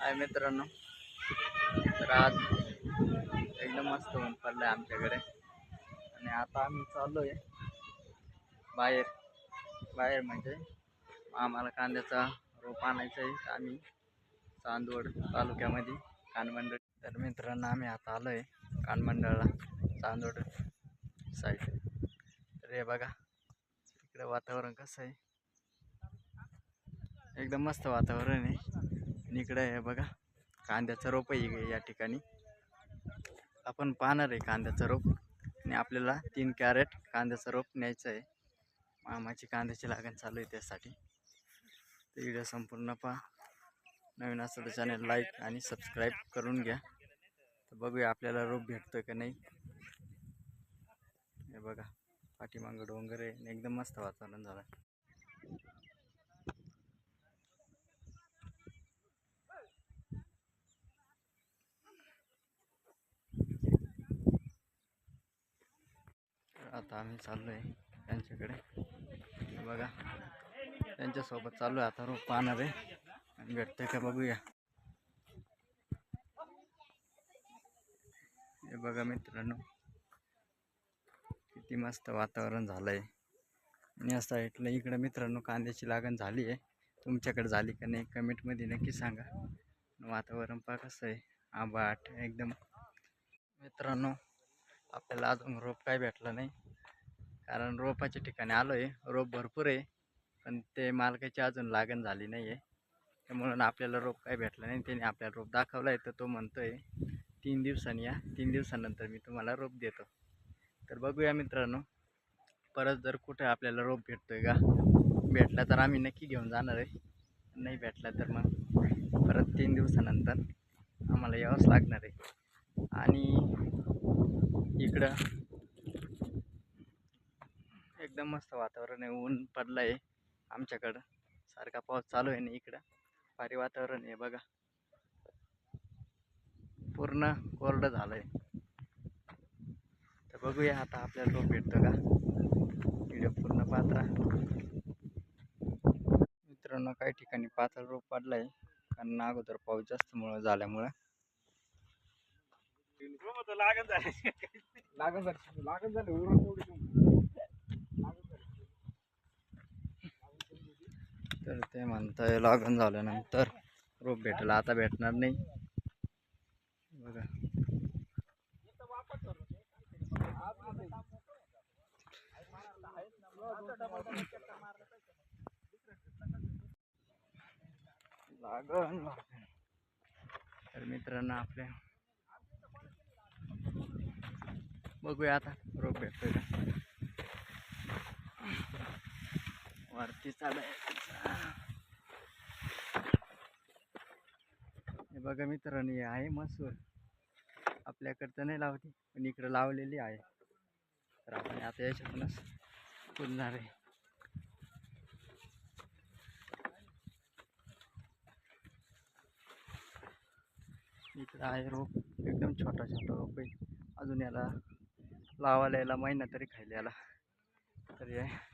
आहे मित्रांनो. तर आज एकदम मस्त ऊन पडलं आहे आमच्याकडे. आणि आता आम्ही चाललो आहे बाहेर. बाहेर म्हणजे आम्हाला कांद्याचा रोप आणायचा आहे. आम्ही चांदवड तालुक्यामध्ये कानमंडळ. तर मित्रांनो आम्ही आता आलो आहे कानमंडळला चांदवड साईड तर हे बघा इकडं वातावरण कसं आहे? एकदम मस्त वातावरण आहे. आणि इकडे आहे बघा कांद्याचं रोप आहे या ठिकाणी. आपण पाहणार आहे कांद्याचं रोप आणि आपल्याला तीन कॅरेट कांद्याचं रोप न्यायचं आहे. मामाची कांद्याची लागण चालू आहे त्यासाठी. तर व्हिडिओ संपूर्ण पहा. नवीन असं तर चॅनल लाईक आणि सबस्क्राईब करून घ्या. तर बघूया आपल्याला रोप भेटतोय का नाही. हे बघा पाठीमागं डोंगर आहे आणि एकदम मस्त वातावरण झालं तर आता आम्ही चाललो आहे त्यांच्याकडे. हे बघा त्यांच्यासोबत चाललो आहे आता रोप पाहणार. आहे आणि भेटते का बघूया. हे बघा मित्रांनो किती मस्त वातावरण झालं आहे आणि असं ऐकलं इकडं मित्रांनो कांद्याची लागण झाली आहे तुमच्याकडे झाली का नाही कमेंटमध्ये नक्की सांगा. वातावरण पहा कसं आहे. आंबाट एकदम. मित्रांनो आपल्याला अजून रोप काय भेटला नाही. कारण रोपाच्या ठिकाणी आलो आहे रोप भरपूर आहे. पण ते मालकाची अजून लागण झाली नाही आहे त्यामुळं आपल्याला रोप काही भेटलं नाही. त्याने आपल्याला रोप दाखवला आहे तर तो म्हणतो आहे तीन दिवसांनी या. तीन दिवसानंतर मी तुम्हाला रोप देतो. तर बघूया मित्रांनो परत जर कुठं आपल्याला रोप भेटतो आहे का? भेटला तर आम्ही नक्की घेऊन जाणार आहे. नाही भेटला तर मग परत तीन दिवसानंतर आम्हाला यावंच लागणार आहे. आणि इकडं एकदम मस्त वातावरण आहे. ऊन पडलं आहे आमच्याकडं. सारखा पाऊस चालू आहे ना इकडं. भारी वातावरण आहे बघा. पूर्ण कोरडं झालं आहे तर बघूया आता आपल्याला रोप भेटतो का? व्हिडिओ पूर्ण पाहत राहा. मित्रांनो काही ठिकाणी पातळ रोप पडलं आहे कारण अगोदर पाऊस जास्त मुळे झाल्यामुळं. लागत झाले. लागत झाले. लागत झाले. ते म्हणताय लागण झाल्यानंतर रोप भेटला. आता भेटणार नाही. बघा. लागण. तर मित्रांनो आपल्या बघूया आता रोप भेटतोय का? वरती चालायचं हे बघा मित्रांनो हे आहे मसूर. आपल्याकडचं नाही लावली पण इकडं लावलेली आहे. तर आपण आता याच्यातूनच पुरणार आहे. इकडं आहे रोप एकदम छोटा छोटा रोप आहे. अजून याला लावायला याला महिना तरी खायला याला. तर आहे.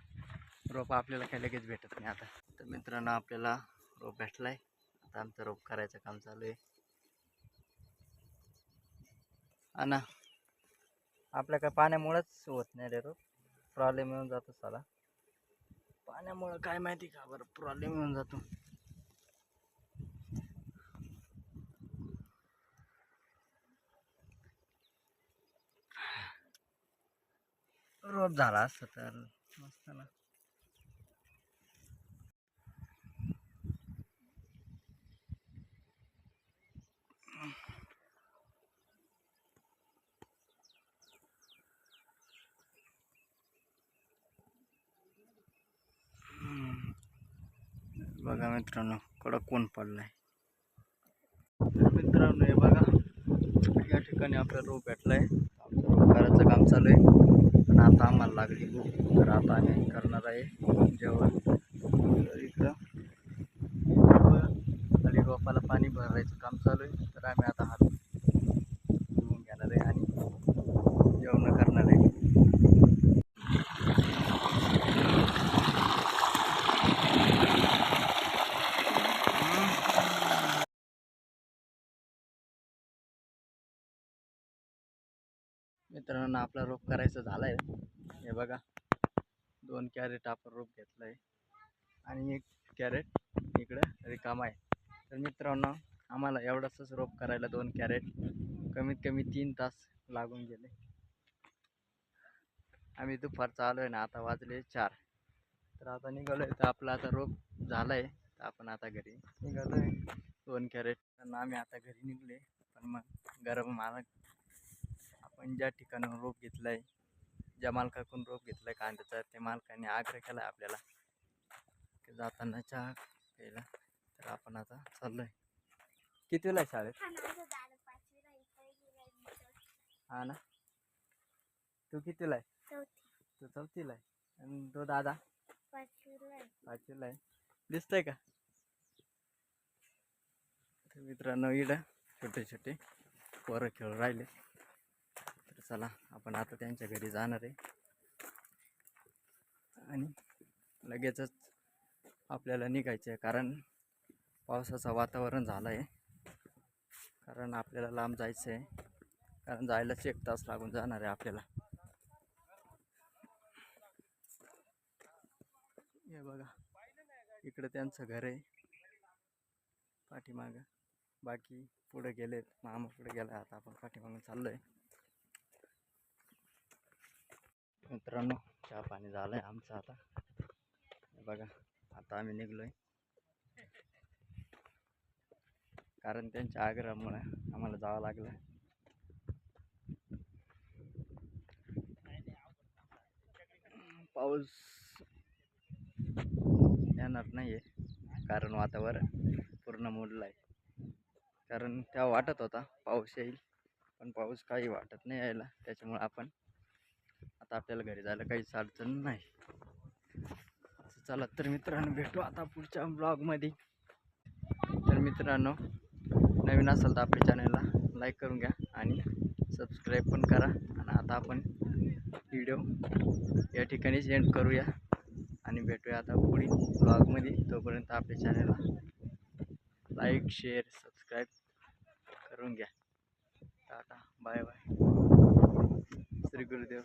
रोप आपल्याला काही लगेच भेटत नाही आता. तर मित्रांनो आपल्याला रोप भेटला आहे आता आमचं रोप करायचं काम चालू आहे. आणि आपल्या काय पाण्यामुळंच होत नाही रे रोप. प्रॉब्लेम येऊन जातो साला. पाण्यामुळं काय माहिती का बरं? प्रॉब्लेम येऊन जातो. रोप झाला असतं तर मस्त ना. बघा मित्रांनो कडक कोण पडलाय. मित्रांनो हे बघा या ठिकाणी आपल्याला रोप भेटलाय. आमचं रोप करायचं काम चालू आहे. पण आता आम्हाला लागली भूक तर आता आम्ही करणार आहे जेवण. तर इकडं खाली रोपाला पाणी भरायचं काम चालू आहे. तर आम्ही आता हात धुवून घेणार आहे आणि जेवण करणार आहे मित्रांनो आपला रोप करायचं झालं आहे हे बघा दोन कॅरेट आपण रोप घेतलं आहे आणि एक कॅरेट इकडं रिकामा आहे. तर मित्रांनो आम्हाला एवढंच रोप करायला दोन कॅरेट कमीत कमी तीन तास लागून गेले. आम्ही दुपारचा आलो आहे ना आता वाजले चार. तर आता निघालो आहे तर आपलं आता रोप झालं आहे तर आपण आता घरी निघालो आहे दोन कॅरेट आम्ही आता घरी निघले पण मग गरम मला आपण ज्या ठिकाणाहून रोप घेतलं आहे ज्या मालकाकडून रोप घेतलं आहे कांद्याचा त्या मालकाने आग्रह केला आहे आपल्याला की जाताना चहा प्यायला. तर आपण आता चाललो आहे कितीला आहे शाळेत? हा ना तू कितीला आहे? तू चौथीला आहे. आणि तो दादा? पाचवीला आहे. दिसतंय का? तर मित्रांनो इकडं छोटे छोटे पोरं खेळून राहिले. चला आपण आता त्यांच्या घरी जाणार आहे. आणि लगेचच आपल्याला निघायचं आहे कारण पावसाचं वातावरण झालं आहे कारण आपल्याला लांब जायचं आहे कारण जायलाच एक तास लागून जाणार आहे आपल्याला. हे बघा इकडं त्यांचं घर आहे. पाठीमागं बाकी पुढे गेलेत मामा पुढे गेला आता आपण पाठीमागून चाललो आहे मित्रांनो चहा पाणी झालं आहे आमचं आता. बघा आता आम्ही निघलो आहे कारण त्यांच्या आग्रहामुळे आम्हाला जावं लागलं. पाऊस येणार नाही आहे कारण वातावरण पूर्ण मोडलं आहे कारण तेव्हा वाटत होता पाऊस येईल पण पाऊस काही वाटत नाही यायला. त्याच्यामुळे आपण आता आपल्याला घरी जायला काहीच अडचण नाही. असं चला तर मित्रांनो भेटू आता पुढच्या ब्लॉगमध्ये तर मित्रांनो नवीन असाल तर आपल्या चॅनलला लाईक करून घ्या आणि सबस्क्राईब पण करा. आणि आता आपण व्हिडिओ या ठिकाणीच एंड करूया. आणि भेटूया आता पुढील ब्लॉगमध्ये तोपर्यंत आपल्या चॅनलला लाईक शेअर सबस्क्राईब करून घ्या. Tata bye bye Shri Gurudev.